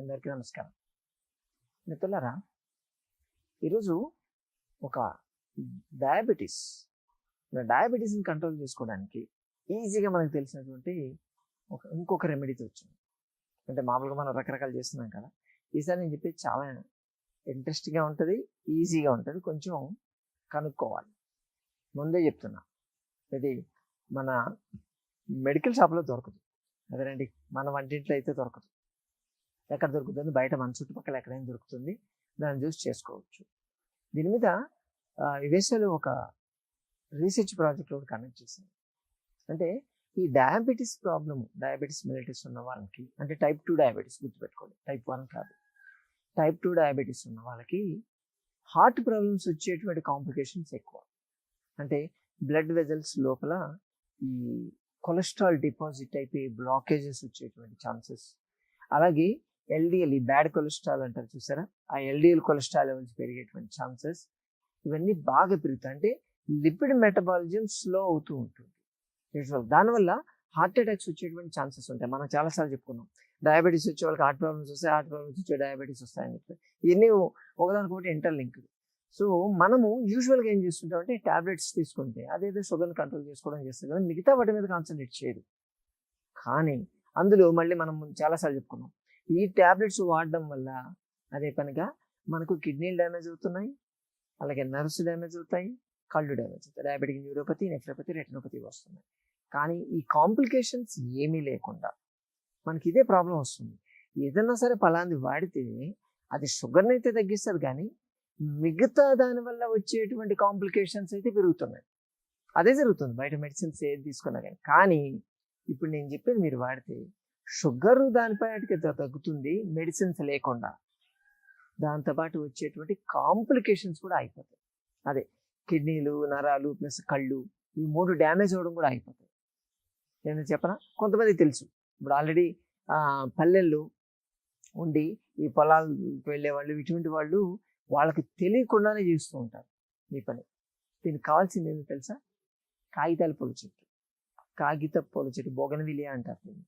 అందరికీ నమస్కారం. మిత్రులారా ఈరోజు ఒక డయాబెటీస్ డయాబెటీస్ని కంట్రోల్ చేసుకోవడానికి ఈజీగా మనకు తెలిసినటువంటి ఒక ఇంకొక రెమెడీతో వచ్చింది అంటే మామూలుగా మనం రకరకాలు చేస్తున్నాం కదా ఈసారి నేను చెప్పేది చాలా ఇంట్రెస్టింగ్గా ఉంటుంది ఈజీగా ఉంటుంది కొంచెం కనుక్కోవాలి. ముందే చెప్తున్నా ఇది మన మెడికల్ షాప్లో దొరకదు. అదేనండి మన వంటింట్లో అయితే దొరకదు. ఎక్కడ దొరుకుతుంది? బయట మన చుట్టుపక్కల ఎక్కడైనా దొరుకుతుంది? దాన్ని చూసి చేసుకోవచ్చు. దీని మీద యుఎస్ఏలో ఒక రీసెర్చ్ ప్రాజెక్ట్ ఒకటి కండక్ట్ చేసింది అంటే ఈ డయాబెటీస్ ప్రాబ్లము డయాబెటీస్ మిలిటీస్ ఉన్న వాళ్ళకి అంటే టైప్ టూ డయాబెటీస్ గుర్తుపెట్టుకోండి. టైప్ వన్ కాదు. టైప్ టూ డయాబెటీస్ ఉన్న వాళ్ళకి హార్ట్ ప్రాబ్లమ్స్ వచ్చేటువంటి కాంప్లికేషన్స్ ఎక్కువ. అంటే బ్లడ్ వెజల్స్ లోపల ఈ కొలెస్ట్రాల్ డిపాజిట్ అయిపోయి బ్లాకేజెస్ వచ్చేటువంటి ఛాన్సెస్. అలాగే ఎల్డిఎల్ ఈ బ్యాడ్ కొలెస్ట్రాల్ అంటారు చూసారా? ఆ ఎల్డిఎల్ కొలెస్ట్రాల్ లెవెల్స్ పెరిగేటువంటి ఛాన్సెస్ ఇవన్నీ బాగా పెరుగుతాయి. అంటే లిపిడ్ మెటబాలిజం స్లో అవుతూ ఉంటుంది. దానివల్ల హార్ట్ అటాక్స్ వచ్చేటువంటి ఛాన్సెస్ ఉంటాయి. మనం చాలాసార్లు చెప్పుకున్నాం. డయాబెటీస్ వచ్చే వాళ్ళకి హార్ట్ ప్రాబ్లమ్స్ వస్తాయి హార్ట్ ప్రాబ్లమ్స్ వచ్చే డయాబెటీస్ వస్తాయని చెప్పి. ఇవన్నీ ఒకదానికొకటి ఇంటర్లింక్డ్. సో మనము యూజువల్గా ఏం చేస్తుంటాం అంటే టాబ్లెట్స్ తీసుకుంటే అదేదో షుగర్ని కంట్రోల్ చేసుకోవడం చేస్తుంది కదా మిగతా వాటి మీద కాన్సన్ట్రేట్ చేయదు కానీ అందులో మళ్ళీ మనం చాలాసార్లు చెప్పుకున్నాం. ఈ టాబ్లెట్స్ వాడడం వల్ల అదే పనిగా మనకు కిడ్నీలు డ్యామేజ్ అవుతున్నాయి అలాగే నర్వ్స్ డ్యామేజ్ అవుతాయి కళ్ళు డ్యామేజ్ అవుతాయి డయాబెటిక్ న్యూరోపతి నెఫ్రోపతి రెటినోపతి వస్తున్నాయి. కానీ ఈ కాంప్లికేషన్స్ ఏమీ లేకుండా మనకి ఇదే ప్రాబ్లం వస్తుంది. ఏదన్నా సరే ఫలాంది వాడితే అది షుగర్ని అయితే తగ్గిస్తుంది కానీ మిగతా దానివల్ల వచ్చేటువంటి కాంప్లికేషన్స్ అయితే పెరుగుతున్నాయి. అదే జరుగుతుంది. బయట మెడిసిన్స్ ఏది తీసుకున్నా కానీ. కానీ ఇప్పుడు నేను చెప్పేది మీరు వాడితే షుగర్ దానిపై తగ్గుతుంది మెడిసిన్స్ లేకుండా. దాంతోపాటు వచ్చేటువంటి కాంప్లికేషన్స్ కూడా అయిపోతాయి. అదే కిడ్నీలు నరాలు ప్లస్ కళ్ళు ఈ మూడు డ్యామేజ్ అవ్వడం కూడా అయిపోతాయి. నేను చెప్పనా? కొంతమంది తెలుసు. ఇప్పుడు ఆల్రెడీ పల్లెల్లో ఉండి ఈ పొలాలకు వెళ్ళే వాళ్ళు ఇటువంటి వాళ్ళు వాళ్ళకి తెలియకుండానే చేస్తూ ఉంటారు ఈ పని. దీనికి కావాల్సింది ఏంటో తెలుసా? కాగితాల పూల చెట్టు. కాగిత పూల చెట్టు బోగనవిలియా అంటారు దీన్ని.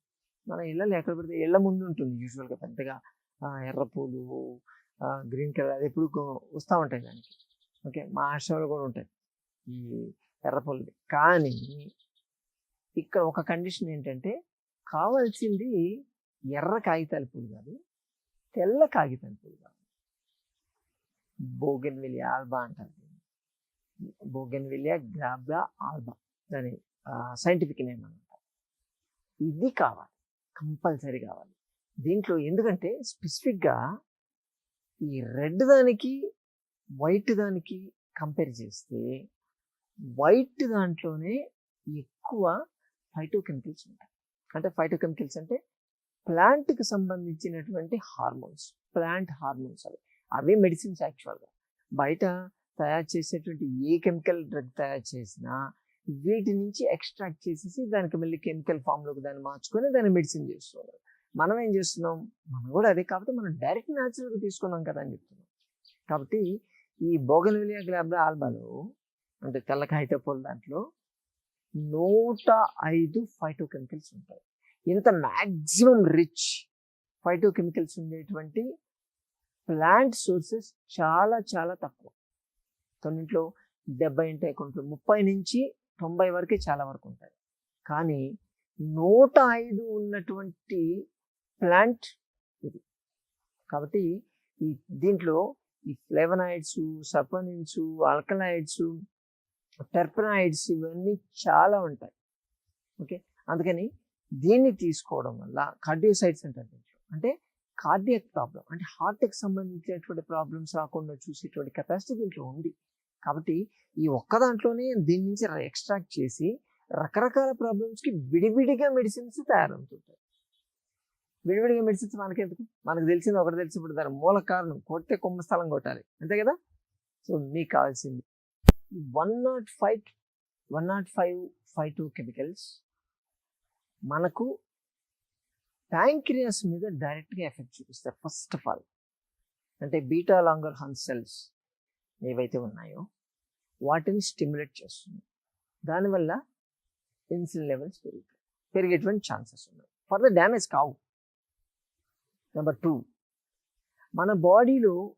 మన ఇళ్ళలో ఎక్కడ పెడితే ఇళ్ళ ముందు ఉంటుంది యూజువల్గా పెద్దగా ఎర్రపూలు గ్రీన్ కలర్ అది ఎప్పుడు వస్తూ ఉంటాయి దానికి. ఓకే? మా ఆశ్రమంలో కూడా ఉంటాయి ఈ ఎర్రపూలు కానీ ఇక్కడ ఒక కండిషన్ ఏంటంటే కావాల్సింది ఎర్ర కాగితాల పూలు కాదు తెల్ల కాగితాల పూలు కాదు. బోగెన్విలియా ఆల్బా అంటారు బోగెన్విలియా గ్రాబ్లా ఆల్బా దాని సైంటిఫిక్ నేమ్ అనమాట ఇది కావాలి. కంపల్సరీ కావాలి. దీంట్లో ఎందుకంటే స్పెసిఫిక్గా ఈ రెడ్ దానికి వైట్ దానికి కంపేర్ చేస్తే వైట్ దాంట్లోనే ఎక్కువ ఫైటోకెమికల్స్ ఉంటాయి. అంటే ఫైటోకెమికల్స్ అంటే ప్లాంట్కి సంబంధించినటువంటి హార్మోన్స్ ప్లాంట్ హార్మోన్స్ అవి. అవే మెడిసిన్స్ యాక్చువల్గా బయట తయారు చేసేటువంటి ఏ కెమికల్ డ్రగ్ తయారు చేసినా వీటి నుంచి ఎక్స్ట్రాక్ట్ చేసేసి దానికి మళ్ళీ కెమికల్ ఫామ్లోకి దాన్ని మార్చుకొని దాన్ని మెడిసిన్ చేస్తున్నారు. మనం ఏం చేస్తున్నాం? మనం కూడా అదే కాబట్టి మనం డైరెక్ట్ న్యాచురల్గా తీసుకున్నాం కదా అని చెప్తున్నాం. కాబట్టి ఈ బోగన్విలియా గ్లాబ్లో ఆల్బాలో అంటే తెల్ల కాగిత పూల దాంట్లో నూట ఐదు ఫైటోకెమికల్స్ ఉంటాయి. ఇంత మ్యాక్సిమం రిచ్ ఫైటోకెమికల్స్ ఉండేటువంటి ప్లాంట్ సోర్సెస్ చాలా చాలా తక్కువ. కొన్నింట్లో డెబ్బై ఉంటాయి కొంట్లో ముప్పై నుంచి తొంభై వరకే చాలా వరకు ఉంటాయి. కానీ నూట ఐదు ఉన్నటువంటి ప్లాంట్ ఇది. కాబట్టి ఈ దీంట్లో ఈ ఫ్లేవనాయిడ్స్ సపనిన్స్ ఆల్కలాయిడ్స్ టెర్పనాయిడ్స్ ఇవన్నీ చాలా ఉంటాయి. ఓకే? అందుకని దీన్ని తీసుకోవడం వల్ల కార్డియోసైడ్స్ అంటారు దీంట్లో. అంటే కార్డియక్ ప్రాబ్లం అంటే హార్ట్కి సంబంధించినటువంటి ప్రాబ్లమ్స్ రాకుండా చూసేటువంటి కెపాసిటీ దీంట్లో ఉంది. కాబట్టి ఈ ఒక్క దాంట్లోనే దీని నుంచి ఎక్స్ట్రాక్ట్ చేసి రకరకాల ప్రాబ్లమ్స్కి విడివిడిగా మెడిసిన్స్ తయారవుతుంటాయి. విడివిడిగా మెడిసిన్స్ మనకెందుకు? మనకు తెలిసింది ఒకటి తెలిసి ఇప్పుడు దాని మూల కారణం కొట్టే కొమ్మ స్థలం కొట్టాలి. అంతే కదా? సో మీకు కావాల్సింది. One nought five one nought five five two chemicals మనకు ప్యాంక్రియాస్ మీద డైరెక్ట్గా ఎఫెక్ట్ చూపిస్తాయి ఫస్ట్ ఆఫ్ ఆల్ అంటే బీటా లాంగర్ హన్ సెల్స్ ఏవైతే ఉన్నాయో వాటిని స్టిమ్యులేట్ చేస్తుంది. దానివల్ల ఇన్సులిన్ లెవెల్స్ పెరుగుతాయి. పెరిగేటువంటి ఛాన్సెస్ ఉన్నాయి. ఫర్దర్ డ్యామేజ్ కావు. నెంబర్ టూ మన బాడీలో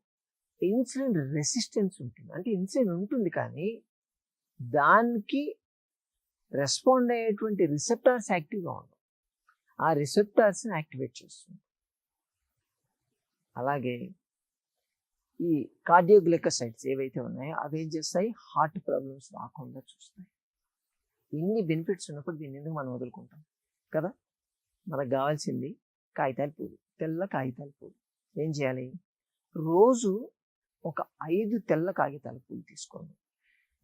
ఇన్సులిన్ రెసిస్టెన్స్ ఉంటుంది. అంటే ఇన్సులిన్ ఉంటుంది కానీ దానికి రెస్పాండ్ అయ్యేటువంటి రిసెప్టార్స్ యాక్టివ్గా ఉండవు. ఆ రిసెప్టార్స్ని యాక్టివేట్ చేస్తుంది. అలాగే ఈ కార్డియోగ్లికోసైడ్స్ ఏవైతే ఉన్నాయో అవి ఏం చేస్తాయి? హార్ట్ ప్రాబ్లమ్స్ రాకుండా చూస్తాయి. ఇన్ని బెనిఫిట్స్ ఉన్నప్పుడు దీన్ని ఎందుకు మనం వదులుకుంటాం? కదా? మనకు కావాల్సింది కాగితాల పూలు తెల్ల కాగితాల పూలు ఏం చేయాలి? రోజు ఒక ఐదు తెల్ల కాగితాల పూలు తీసుకోండి.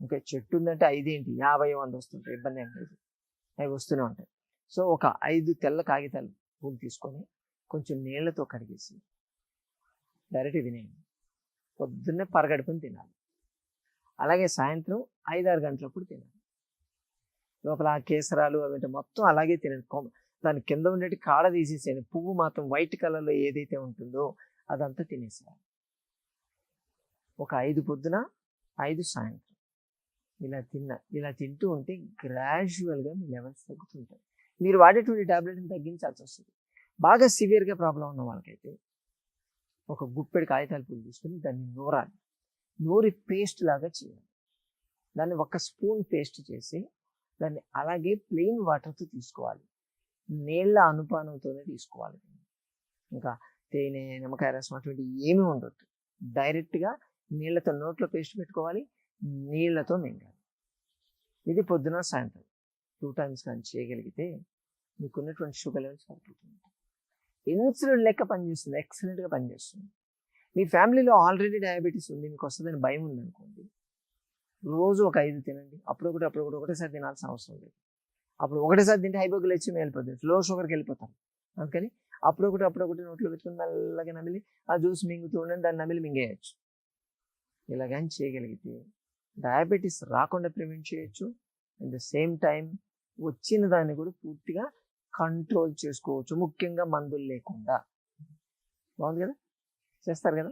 ఇంకా చెట్టు ఉందంటే ఐదేంటి? యాభై వంద వస్తుంటాయి ఇబ్బంది ఏం లేదు. అవి వస్తూనే ఉంటాయి. సో ఒక ఐదు తెల్ల కాగితాలు పూలు తీసుకొని కొంచెం నీళ్ళతో కడిగేసి డైరెక్ట్ తినేయండి. పొద్దున్నే పరగడుపుని తినాలి. అలాగే సాయంత్రం ఐదారు గంటలప్పుడు తినాలి. లోపల ఆ కేసరాలు అవి మొత్తం అలాగే తినండి. కొమ్మ- దాని కింద ఉండేటి కాడ తీసేసేయండి. పువ్వు మాత్రం వైట్ కలర్లో ఏదైతే ఉంటుందో అదంతా తినేసేయాలి. ఒక ఐదు పొద్దున ఐదు సాయంత్రం. ఇలా తిన్న ఇలా తింటూ ఉంటే గ్రాడ్యువల్గా మీ లెవెల్స్ తగ్గుతుంటాయి. మీరు వాడేటువంటి టాబ్లెట్ని తగ్గించాల్సి వస్తుంది బాగా సివియర్గా ప్రాబ్లం ఉన్న వాళ్ళకైతే ఒక గుప్పెడు కాగితాల పూలు తీసుకొని దాన్ని నూరాలి. నూరి పేస్ట్ లాగా చేయాలి. దాన్ని ఒక స్పూన్ పేస్ట్ చేసి దాన్ని అలాగే ప్లెయిన్ వాటర్తో తీసుకోవాలి. నీళ్ళ అనుపానంతోనే తీసుకోవాలి. ఇంకా తేనె నిమ్మకాయ రసం అటువంటి ఏమీ ఉండొద్దు. డైరెక్ట్గా నీళ్ళతో నోట్లో పేస్ట్ పెట్టుకోవాలి. నీళ్ళతో మింగాలి. ఇది పొద్దున సాయంత్రం. టూ టైమ్స్ కానీ చేయగలిగితే మీకున్నటువంటి షుగర్ లెవెల్స్ సరిపోతుంది. ఇన్సులిన్ లెక్క పనిచేస్తుంది ఎక్సలెంట్గా పనిచేస్తుంది. మీ ఫ్యామిలీలో ఆల్రెడీ డయాబెటీస్ ఉంది మీకు వస్తుందని భయం ఉందనుకోండి రోజు ఒక ఐదు తినండి. అప్పుడు ఒకటి అప్పుడు ఒకటి ఒకటేసారి తినాల్సిన అవసరం లేదు. అప్పుడు ఒకటేసారి తింటే హైపోగ్లైసిమ్ వెళ్ళిపోతుంది లో షుగర్కి వెళ్ళిపోతారు అందుకని అప్పుడు ఒకటి అప్పుడు ఒకటి నోట్లో పెట్టుకుని మెల్లగా నమిలి ఆ జ్యూస్ మింగుతూ ఉండండి దాన్ని నమిలి మింగేయచ్చు. ఇలాగని చేయగలిగితే డయాబెటీస్ రాకుండా ప్రివెంట్ చేయొచ్చు. అట్ ద సేమ్ టైం వచ్చిన దాన్ని కూడా పూర్తిగా కంట్రోల్ చేసుకోవచ్చు. ముఖ్యంగా మందులు లేకుండా. బాగుంది కదా? చేస్తారు కదా?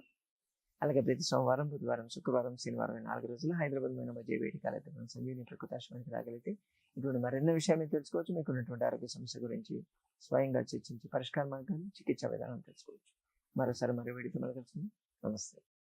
అలాగే ప్రతి సోమవారం బుధవారం శుక్రవారం శనివారం నాలుగు రోజులు హైదరాబాద్ మీద మధ్య వేడికాలైతే మనం సంజీవిని ప్రకృతి రాగలిగితే ఇటువంటి మరెన్నో విషయాలు మీరు తెలుసుకోవచ్చు. మీకు ఉన్నటువంటి ఆరోగ్య సమస్య గురించి స్వయంగా చర్చించి పరిష్కార మార్గాన్ని చికిత్సా విధానం తెలుసుకోవచ్చు. మరోసారి మరో వేడితో మనకు నమస్తే.